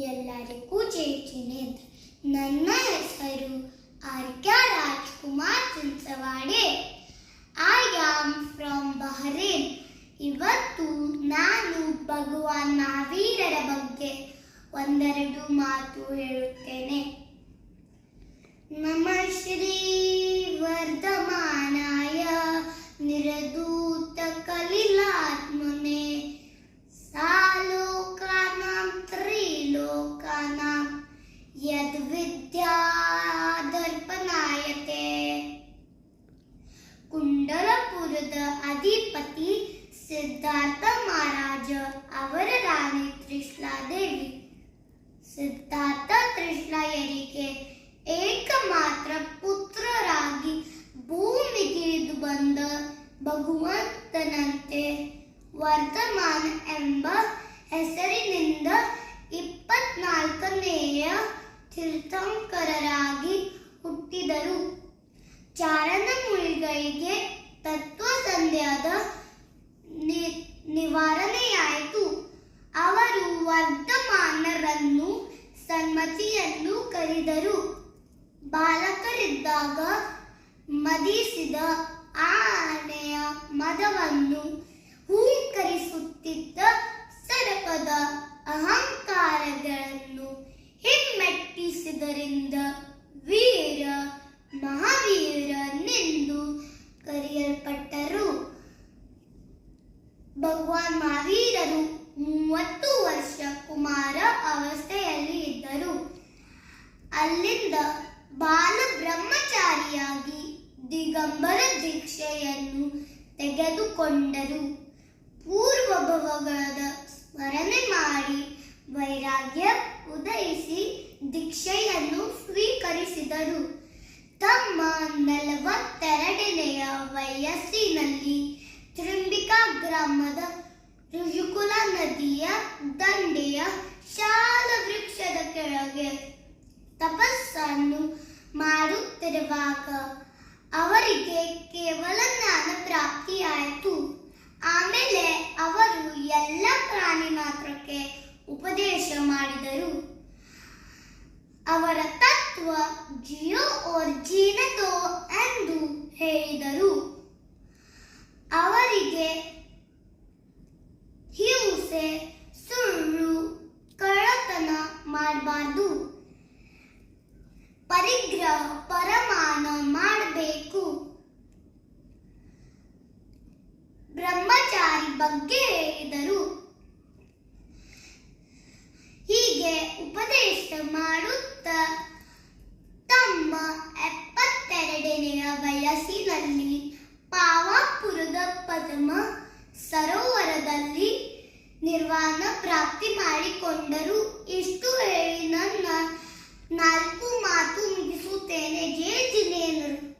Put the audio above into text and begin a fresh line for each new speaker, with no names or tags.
ಎಲ್ಲರಿಗೂ ಜೇಜಿನೆ ನನ್ನ ಹೆಸರು R K Rajkumar Chinchawade. I am from Bahrain ಇವತ್ತು ನಾನು ಭಗವಾನ್ ಮಹಾವೀರರ ಬಗ್ಗೆ ಒಂದೆರಡು ಮಾತು ಹೇಳುತ್ತೇನೆ. ಯದ್ವಿದ್ಯಾದರ್ಪಣಾಯತೆ ಕುಂಡಲಪುರದ ಅಧಿಪತಿ ಸಿದ್ಧಾರ್ಥ ಮಹಾರಾಜ ಅವರ ರಾಣಿ ಕೃಷ್ಣಾದೇವಿ ಸಿದ್ಧಾರ್ಥ ಕೃಷ್ಣಯರಿಗೆ ಏಕಮಾತ್ರ ಪುತ್ರರಾಗಿ ಭೂಮಿಗಿಳಿದು ಬಂದ ಭಗವಂತನಂತೆ ವರ್ತಮಾನ ಎಂಬ ಹೆಸರಿನಿಂದ ಇಪ್ಪತ್ನಾಲ್ಕನೆಯ ತೀರ್ಥಂಕರರಾಗಿ ಹುಟ್ಟಿದರು. ಚಾರಣ ಮುನಿಗಳಿಗೆ ತತ್ವ ಸಂಧ್ಯಾದ ನಿವಾರಣೆಯಾಯಿತು. ಅವರು ವರ್ಧಮಾನರನ್ನು ಸನ್ಮತಿಯನ್ನು ಕರೆದರು. ಬಾಲಕರಿದ್ದಾಗ ಮದಿಸಿದ ಭಗವಾನ್ ಮಹಾವೀರರು ಮೂವತ್ತು ವರ್ಷ ಕುಮಾರ ಅವಸ್ಥೆಯಲ್ಲಿ ಇದ್ದರು. ಅಲ್ಲಿಂದ ಬಾಲ ಬ್ರಹ್ಮಚಾರಿಯಾಗಿ ದಿಗಂಬರ ದೀಕ್ಷೆಯನ್ನು ತೆಗೆದುಕೊಂಡರು. ಪೂರ್ವ ಭವಗಳದ ಸ್ಮರಣೆ ಮಾಡಿ ವೈರಾಗ್ಯ ಉದಯಿಸಿ ದೀಕ್ಷೆಯನ್ನು ಸ್ವೀಕರಿಸಿದರು. ತಮ್ಮ ತಪಸ್ಸನ್ನು ಮಾಡುತ್ತಿರುವಾಗ ಅವರಿಗೆ ಕೇವಲ ಜ್ಞಾನ ಪ್ರಾಪ್ತಿಯಾಯಿತು. ಆಮೇಲೆ ಅವರು ಎಲ್ಲ ಪ್ರಾಣಿ ಮಾತ್ರಕ್ಕೆ ಉಪದೇಶ ಮಾಡಿದರು. ಅವರ ತತ್ವ ಜಿಯೋ ಓರ್ ಜೀನತೋ ಎಂದು ಹೇಳಿದರು. ಹೇಳಿದರು ಹೀಗೆ ಉಪದೇಶ ಮಾಡುತ್ತ ತಮ್ಮ ಎಪ್ಪತ್ತೆರಡನೆಯ ವಯಸ್ಸಿನಲ್ಲಿ ಪಾವಾಪುರದ ಪದ್ಮ ಸರೋವರದಲ್ಲಿ ನಿರ್ವಾಣ ಪ್ರಾಪ್ತಿ ಮಾಡಿಕೊಂಡರು. ಇಷ್ಟು ಹೇಳಿ ನನ್ನ ನಾಲ್ಕು ಮಾತು ಮುಗಿಸುತ್ತೇನೆ. ಜೇ ಜಿನೇಂದ್ರ